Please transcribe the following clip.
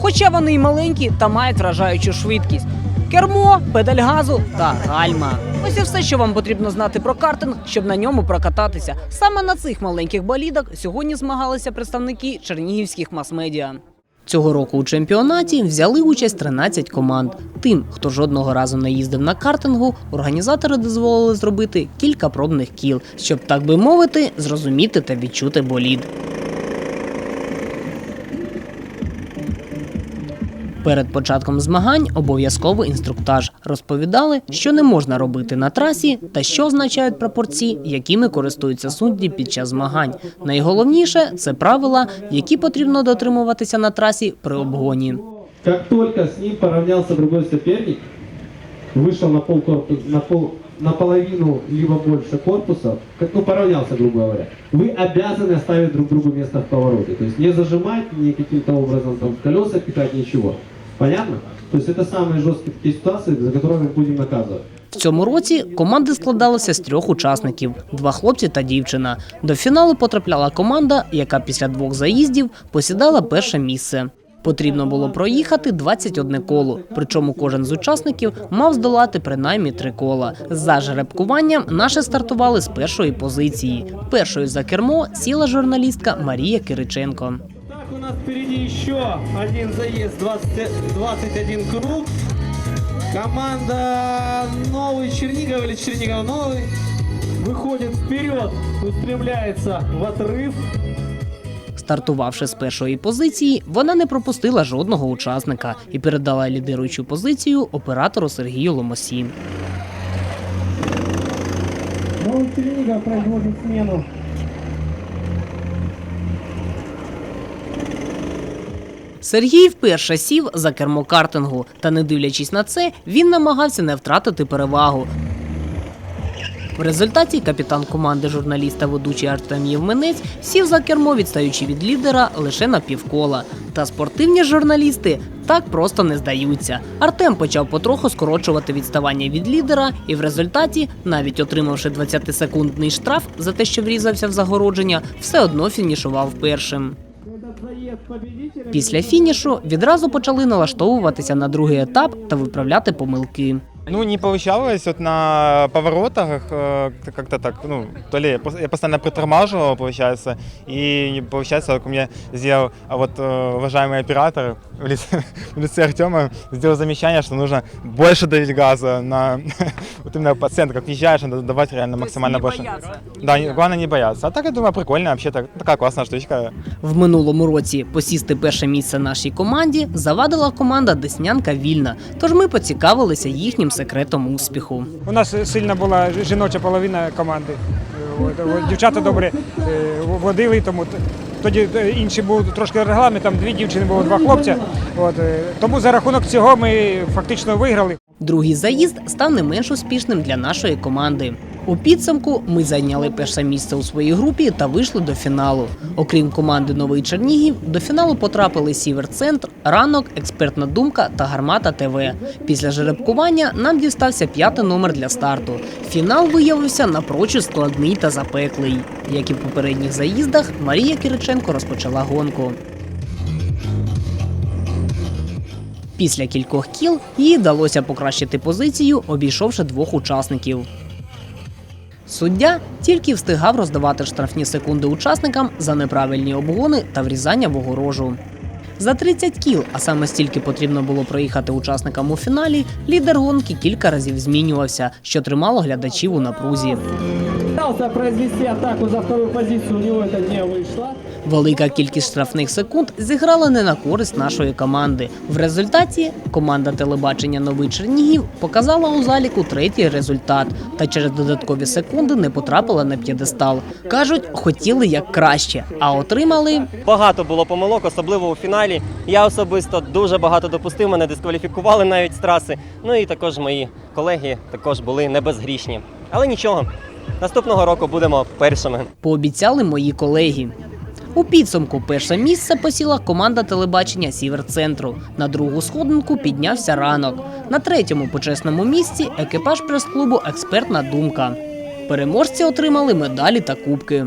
Хоча вони й маленькі та мають вражаючу швидкість. Кермо, педаль газу та гальма. Ось і все, що вам потрібно знати про картинг, щоб на ньому прокататися. Саме на цих маленьких болідах сьогодні змагалися представники чернігівських мас-медіа. Цього року у чемпіонаті взяли участь 13 команд. Тим, хто жодного разу не їздив на картингу, організатори дозволили зробити кілька пробних кіл, щоб, так би мовити, зрозуміти та відчути болід. Перед початком змагань обов'язково інструктаж розповідали, що не можна робити на трасі та що означають прапорці, якими користуються судді під час змагань. Найголовніше це правила, які потрібно дотримуватися на трасі при обгоні. Как только с ним поравнялся другой соперник, вышел на пол корпус, на пол, наполовину либо больше корпуса, как ну поравнялся, грубо говоря, вы обязаны оставить друг другу место в повороте. То есть не зажимать, ни каким-то образом там в колеса пихать, ничего. Понятно? То есть это самые жесткие такие ситуации, за которые мы будем наказывать. В цьому році команди складалися з трьох учасників: два хлопці та дівчина. До фіналу потрапляла команда, яка після двох заїздів посідала перше місце. Потрібно було проїхати 21 коло, причому кожен з учасників мав здолати принаймні три кола. За жеребкуванням наші стартували з першої позиції. Першою за кермо сіла журналістка Марія Кириченко. Так, у нас впереди еще один заезд, 20, 21 круг. Команда Новый Чернигов или Чернигов Новый выходит вперед, устремляется в отрыв. Стартувавши з першої позиції, вона не пропустила жодного учасника і передала лідируючу позицію оператору Сергію Ломосі. Новый Чернигов производит смену. Сергій вперше сів за кермо картингу, та не дивлячись на це, він намагався не втратити перевагу. В результаті капітан команди журналіста ведучий Артем Євменець сів за кермо, відстаючи від лідера лише на півкола. Та спортивні журналісти так просто не здаються. Артем почав потроху скорочувати відставання від лідера, і в результаті, навіть отримавши 20-секундний штраф за те, що врізався в загородження, все одно фінішував першим. Після фінішу відразу почали налаштовуватися на другий етап та виправляти помилки. Ну, не получалось вот на поворотах э, как-то так, ну, то ли я пос- я постоянно притормаживал, получается, и не получается, как мне сделал, а вот э, уважаемый оператор в лице, в лице Артема сделал замечание, что нужно больше давить газа на вот именно по центру, как въезжаешь, надо давать реально максимально больше. Да, не- главное не бояться. А так, я думаю, прикольно, вообще так, такая классная штучка. В минулому році посісти перше місце нашій команді завадила команда Деснянка Вільна. Тож ми поцікавилися їхнім секретом успіху. У нас сильна була жіноча половина команди. Е, дівчата добре е, водили, тому тоді інші були був трошки регламент, там дві дівчини було два хлопця. От, е, тому за рахунок цього ми фактично виграли. Другий заїзд став не менш успішним для нашої команди. У підсумку ми зайняли перше місце у своїй групі та вийшли до фіналу. Окрім команди Новий Чернігів, до фіналу потрапили Сіверцентр, ранок, експертна думка та гармата ТВ. Після жеребкування нам дістався п'ятий номер для старту. Фінал виявився напрочуд складний та запеклий. Як і в попередніх заїздах, Марія Кириченко розпочала гонку. Після кількох кіл їй вдалося покращити позицію, обійшовши двох учасників. Суддя тільки встигав роздавати штрафні секунди учасникам за неправильні обгони та врізання в огорожу. За 30 кіл, а саме стільки потрібно було проїхати учасникам у фіналі, лідер гонки кілька разів змінювався, що тримало глядачів у напрузі. Пытался произвести атаку за вторую позицию, у него это не вышло. Велика кількість штрафних секунд зіграла не на користь нашої команди. В результаті команда телебачення Новий Чернігів показала у заліку третій результат та через додаткові секунди не потрапила на п'єдестал. кажуть, хотіли як краще, а отримали Багато було помилок, особливо у фіналі. Я особисто дуже багато допустив, мене дискваліфікували навіть з траси. Ну і також мої колеги також були не безгрішні. Але нічого, наступного року будемо першими. пообіцяли мої колеги. У підсумку перше місце посіла команда телебачення Сіверцентру. На другу сходинку піднявся ранок. На третьому почесному місці екіпаж прес-клубу Експертна думка. Переможці отримали медалі та кубки.